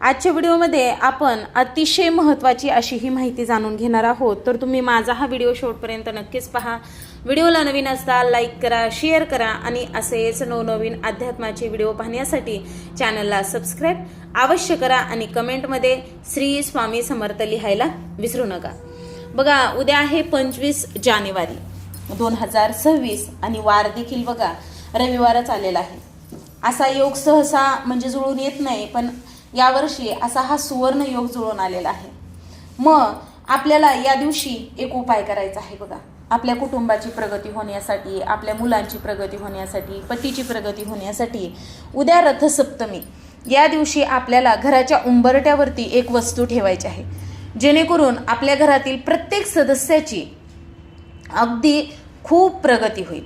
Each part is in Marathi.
आजच्या व्हिडिओमध्ये आपण अतिशय महत्त्वाची अशी ही माहिती जाणून घेणार आहोत. तर तुम्ही माझा हा व्हिडिओ शेवटपर्यंत नक्कीच पहा. व्हिडिओला नवीन असताल लाईक करा शेअर करा आणि असेच नवनवीन अध्यात्माचे व्हिडिओ पाहण्यासाठी चॅनलला सबस्क्राईब अवश्य करा आणि कमेंटमध्ये श्री स्वामी समर्थ लिहायला विसरू नका. बघा उद्या आहे पंचवीस जानेवारी दोन हजार सव्वीस आणि वार देखील बघा रविवारच आलेला आहे. असा योग सहसा म्हणजे जुळून येत नाही पण यावर्षी असा हा सुवर्ण योग जुळून आलेला आहे. मग आपल्याला या दिवशी एक उपाय करायचा आहे बघा. आपल्या कुटुंबाची प्रगती होण्यासाठी आपल्या मुलांची प्रगती होण्यासाठी पतीची प्रगती होण्यासाठी उद्या रथसप्तमी. या दिवशी आपल्याला घराच्या उंबरट्यावरती एक वस्तू ठेवायची आहे. जेणेकरून आपल्या घरातील प्रत्येक सदस्याची अगदी खूप प्रगती होईल.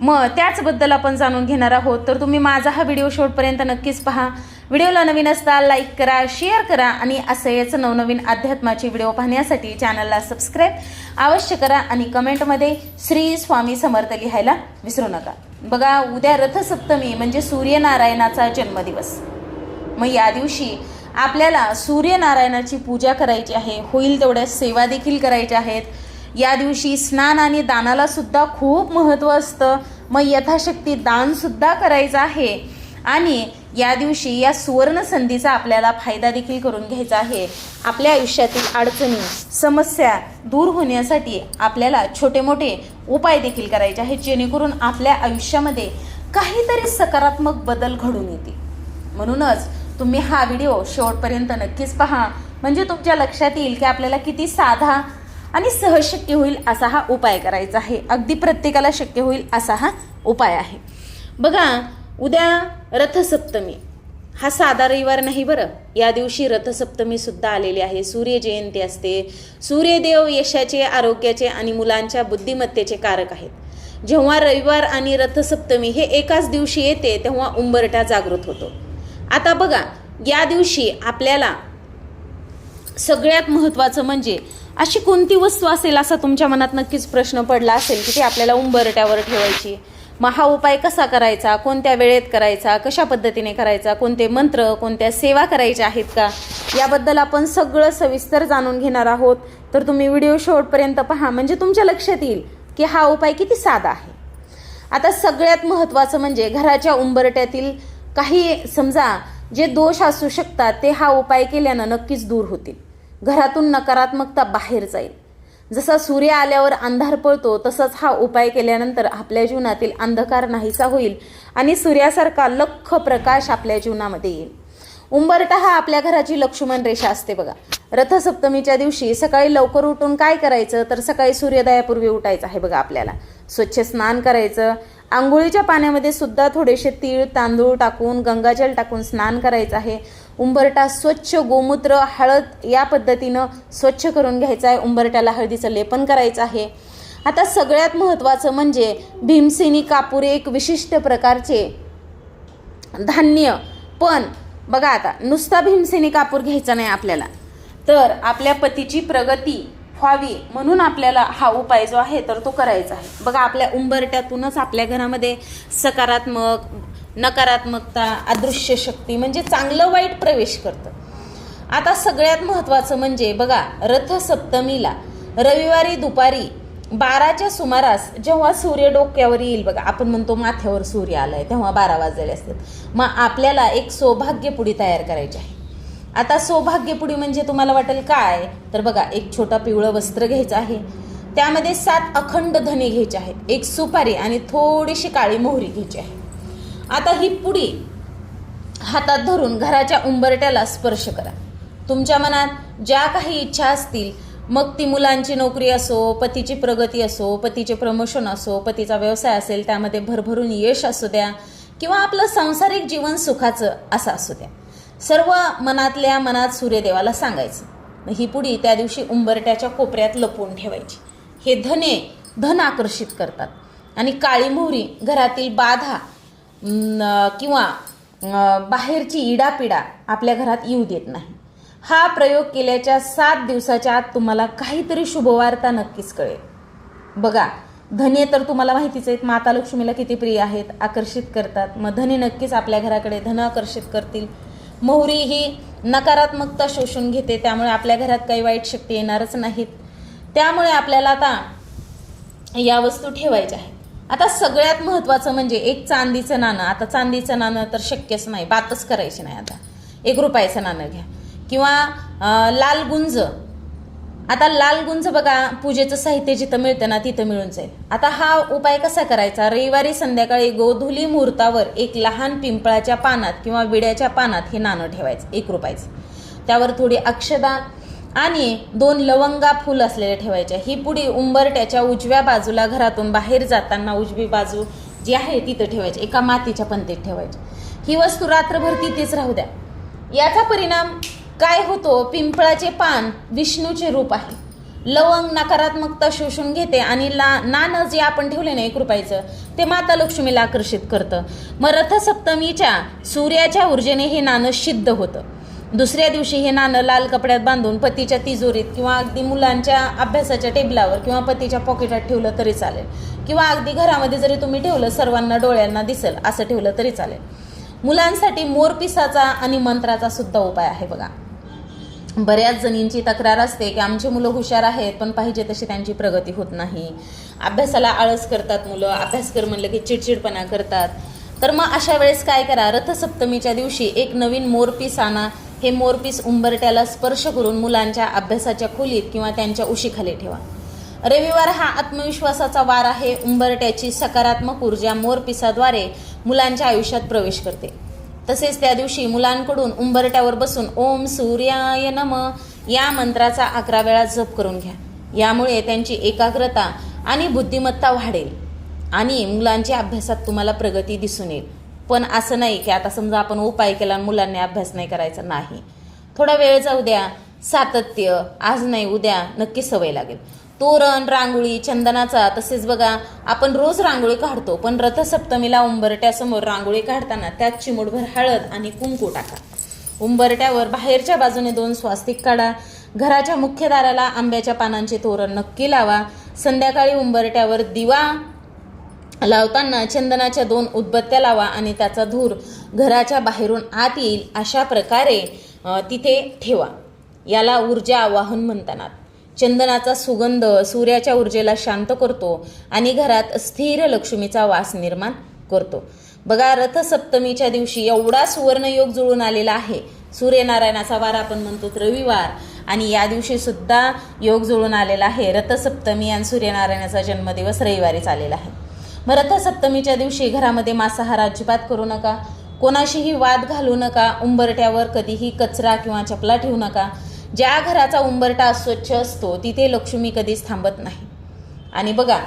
मग त्याचबद्दल आपण जाणून घेणार आहोत. तर तुम्ही माझा हा व्हिडिओ शेवटपर्यंत नक्कीच पहा. व्हिडिओला नवीन असता लाईक करा शेअर करा आणि असेच नवनवीन अध्यात्माचे व्हिडिओ पाहण्यासाठी चॅनलला सबस्क्राईब अवश्य करा आणि कमेंटमध्ये श्री स्वामी समर्थ लिहायला विसरू नका. बघा उद्या रथसप्तमी म्हणजे सूर्यनारायणाचा जन्मदिवस. मग या दिवशी आपल्याला सूर्यनारायणाची पूजा करायची आहे होईल तेवढ्या सेवा देखील करायच्या आहेत. या दिवशी स्नान आणि दानाला सुद्धा खूप महत्त्व असतं. मग यथाशक्ती दानसुद्धा करायचं आहे. आणि या दिवशी या सुवर्ण संधीचा आपल्याला फायदा देखील करून घ्यायचा आहे. आपल्या आयुष्यातील अडचणी समस्या दूर होण्यासाठी आपल्याला छोटे मोठे उपाय देखील करायचे आहेत जेणेकरून आपल्या आयुष्यामध्ये काहीतरी सकारात्मक बदल घडून येतील. म्हणूनच तुम्ही हा व्हिडिओ शेवटपर्यंत नक्कीच पहा. म्हणजे तुमच्या लक्षात येईल की आपल्याला किती साधा आणि सहज शक्य होईल असा हा उपाय करायचा आहे. अगदी प्रत्येकाला शक्य होईल असा हा उपाय आहे. बघा उद्या रथसप्तमी. हा साधा रविवार नाही बरं. या दिवशी रथसप्तमी सुद्धा आलेली आहे. सूर्यजयंती असते. सूर्यदेव यशाचे आरोग्याचे आणि मुलांच्या बुद्धिमत्तेचे कारक आहेत. जेव्हा रविवार आणि रथसप्तमी हे एकाच दिवशी येते तेव्हा उंबरटा जागृत होतो. आता बघा या दिवशी आपल्याला सगळ्यात महत्त्वाचं म्हणजे अशी कोणती वस्तू असेल असा तुमच्या मनात नक्कीच प्रश्न पडला असेल की ती आपल्याला उंबरट्यावर ठेवायची? मग हा उपाय कसा करायचा? कोणत्या वेळेत करायचा? कशा पद्धतीने करायचा? कोणते मंत्र कोणत्या सेवा करायच्या आहेत का? याबद्दल आपण सगळं सविस्तर जाणून घेणार आहोत. तर तुम्ही व्हिडिओ शेवटपर्यंत पहा. म्हणजे तुमच्या लक्षात येईल की हा उपाय किती साधा आहे. आता सगळ्यात महत्त्वाचं म्हणजे घराच्या उंबरट्यातील काही समजा जे दोष असू शकतात ते हा उपाय केल्यानं नक्कीच दूर होतील. घरातून नकारात्मकता बाहेर जाईल. जसा सूर्य आल्यावर अंधार पळतो तसाच हा उपाय केल्यानंतर आपल्या जीवनातील अंधकार नाहीसा होईल आणि सूर्यासारखा लख प्रकाश आपल्या जीवनामध्ये येईल. उंबरटा हा आपल्या घराची लक्ष्मण रेषा असते बघा. रथसप्तमीच्या दिवशी सकाळी लवकर उठून काय करायचं तर सकाळी सूर्योदयापूर्वी उठायचं आहे बघा आपल्याला. स्वच्छ स्नान करायचं. आंघोळीच्या पाण्यामध्ये सुद्धा थोडेसे तीळ तांदूळ टाकून गंगाजल टाकून स्नान करायचं आहे. उंबरटा स्वच्छ गोमूत्र हळद या पद्धतीनं स्वच्छ करून घ्यायचं आहे. उंबरट्याला हळदीचं लेपन करायचं आहे. आता सगळ्यात महत्त्वाचं म्हणजे भीमसेनी कापूर एक विशिष्ट प्रकारचे धान्य. पण बघा आता नुसता भीमसेनी कापूर घ्यायचा नाही आपल्याला. तर आपल्या पतीची प्रगती व्हावी म्हणून आपल्याला हा उपाय जो आहे तर तो करायचा आहे. बघा आपल्या उंबरट्यातूनच आपल्या घरामध्ये सकारात्मक नकारात्मकता अदृश्य शक्ती म्हणजे चांगलं वाईट प्रवेश करतं. आता सगळ्यात महत्त्वाचं म्हणजे बघा रथसप्तमीला रविवारी दुपारी बाराच्या सुमारास जेव्हा सूर्य डोक्यावर येईल बघा आपण म्हणतो माथ्यावर सूर्य आलाय तेव्हा बारा वाजलेले असतात. मग आपल्याला एक सौभाग्यपुडी तयार करायची आहे. आता सौभाग्यपुडी म्हणजे तुम्हाला वाटेल काय? तर बघा एक छोटा पिवळं वस्त्र घ्यायचं आहे. त्यामध्ये सात अखंड धने घ्यायचे आहेत. एक सुपारी आणि थोडीशी काळी मोहरी घ्यायची आहे. आता ही पुडी हातात धरून घराच्या उंबरट्याला स्पर्श करा. तुमच्या मनात ज्या काही इच्छा असतील मग ती मुलांची नोकरी असो पतीची प्रगती असो पतीचे प्रमोशन असो पतीचा व्यवसाय असेल त्यामध्ये भरभरून यश असू द्या किंवा आपलं सांसारिक जीवन सुखाचं असं असू द्या. सर्व मनातल्या मनात सूर्यदेवाला सांगायचं. मग ही पुडी त्या दिवशी उंबरट्याच्या कोपऱ्यात लपवून ठेवायची. हे धने धन आकर्षित करतात. आणि काळी मोहरी घरातील बाधा किंवा बाहेरची इडापिडा आपल्या घरात येऊ देत नाही. हा प्रयोग केल्याच्या सात दिवसाच्या आत तुम्हाला काहीतरी शुभवार्ता नक्कीच कळेल. बघा धने तर तुम्हाला माहितीच आहेत माता लक्ष्मीला किती प्रिय आहेत आकर्षित करतात. मग धने नक्कीच आपल्या घराकडे धन आकर्षित करतील. मोहरी ही नकारात्मकता शोषून घेते त्यामुळे आपल्या घरात काही वाईट शक्ती येणारच नाहीत. त्यामुळे आपल्याला आता या वस्तू ठेवायच्या आहेत. आता सगळ्यात महत्त्वाचं म्हणजे एक चांदीचं नाणं. आता चांदीचं नाणं तर शक्यच नाही. बातच करायची नाही आता. एक रुपयाचं नाणं घ्या. किंवा लाल गुंज. आता लाल गुंज बघा पूजेचं साहित्य जिथं मिळतं ना तिथं मिळून जाईल. आता हा उपाय कसा करायचा? रविवारी संध्याकाळी गोधुली मुहूर्तावर एक लहान पिंपळाच्या पानात किंवा विड्याच्या पानात हे नाणं ठेवायचं. एक रुपयाचं. त्यावर थोडी अक्षदा आणि दोन लवंगा फुल असलेले ठेवायच्या ही पुढी उंबरट्याच्या उजव्या बाजूला घरातून बाहेर जाताना उजवी बाजू जी आहे तिथं ठेवायची. एका मातीच्या पंतीत ठेवायची. ही वस्तू रात्रभर तिथेच राहू द्या. याचा परिणाम काय होतो? पिंपळाचे पान विष्णूचे रूप आहे. लवंग नकारात्मकता शोषून घेते आणि ला नाणं जे आपण ठेवले ना एक रुपयाचं ते माता लक्ष्मीला आकर्षित करतं. मग रथसप्तमीच्या सूर्याच्या ऊर्जेने हे नाणं सिद्ध होतं. दुसऱ्या दिवशी हे नाणं लाल कपड्यात बांधून पतीच्या तिजोरीत किंवा अगदी मुलांच्या अभ्यासाच्या टेबलावर किंवा पतीच्या पॉकेटात ठेवलं तरी चालेल. किंवा अगदी घरामध्ये जरी तुम्ही ठेवलं सर्वांना डोळ्यांना दिसेल असं ठेवलं तरी चालेल. मुलांसाठी मोरपिसाचा आणि मंत्राचा सुद्धा उपाय आहे बघा. बऱ्याच जणींची तक्रार असते की आमची मुलं हुशार आहेत पण पाहिजे तशी त्यांची प्रगती होत नाही. अभ्यासाला आळस करतात मुलं अभ्यास कर म्हणलं की चिडचिडपणा करतात. तर मग अशा वेळेस काय करा रथसप्तमीच्या दिवशी एक नवीन मोरपीस आणा हे मोरपीस उंबरट्याला स्पर्श करून मुलांच्या अभ्यासाच्या खोलीत किंवा त्यांच्या उशीखाली ठेवा. रविवार हा आत्मविश्वासाचा वार आहे. उंबरट्याची सकारात्मक ऊर्जा मोरपिसाद्वारे मुलांच्या आयुष्यात प्रवेश करते. तसेच त्या दिवशी मुलांकडून उंबरट्यावर बसून ओम सूर्याय नम या मंत्राचा अकरा वेळा जप करून घ्या. यामुळे त्यांची एकाग्रता आणि बुद्धिमत्ता वाढेल आणि मुलांच्या अभ्यासात तुम्हाला प्रगती दिसून येईल. पण असं नाही की आता समजा आपण उपाय केला आणि मुलांनी अभ्यास नाही करायचा नाही. थोडा वेळ जाऊ द्या सातत्य आज नाही उद्या नक्की सवय लागेल. तोरण रांगोळी चंदनाचा तसेच बघा आपण रोज रांगोळी काढतो पण रथसप्तमीला उंबरट्यासमोर रांगोळी काढताना त्यात चिमूटभर हळद आणि कुंकू टाका. उंबरट्यावर बाहेरच्या बाजूने दोन स्वास्तिक काढा. घराच्या मुख्य दाराला आंब्याच्या पानांचे तोरण नक्की लावा. संध्याकाळी उंबरट्यावर दिवा लावताना चंदनाच्या दोन उदबत्त्या लावा आणि त्याचा धूर घराच्या बाहेरून आत येईल अशा प्रकारे तिथे ठेवा. याला ऊर्जा आवाहन म्हणतात चंदनाचा सुगंध सूर्याच्या ऊर्जेला शांत करतो आणि घरात स्थिर लक्ष्मीचा वास निर्माण करतो. बघा रथसप्तमीच्या दिवशी एवढा सुवर्णयोग जुळून आलेला आहे. सूर्यनारायणाचा वार आपण म्हणतो रविवार. आणि या दिवशी सुद्धा योग जुळून आलेला आहे. रथसप्तमी आणि सूर्यनारायणाचा जन्मदिवस रविवारीच आलेला आहे. मग रथसप्तमीच्या दिवशी घरामध्ये मांसाहार अजिबात करू नका. कोणाशीही वाद घालू नका. उंबरट्यावर कधीही कचरा किंवा चपला ठेवू नका. ज्या घराचा उंबरटा अस्वच्छ असतो तिथे लक्ष्मी कधीच थांबत नाही. आणि बघा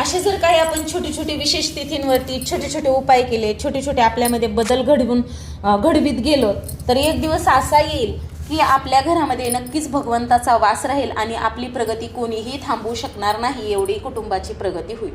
असे जर काही आपण छोटी छोटी विशेष तिथींवरती छोटे छोटे उपाय केले छोटे छोटे आपल्यामध्ये बदल घडवून घडवीत गेलो तर एक दिवस असा येईल की आपल्या घरामध्ये नक्कीच भगवंताचा वास राहील आणि आपली प्रगती कोणीही थांबवू शकणार नाही एवढी कुटुंबाची प्रगती होईल.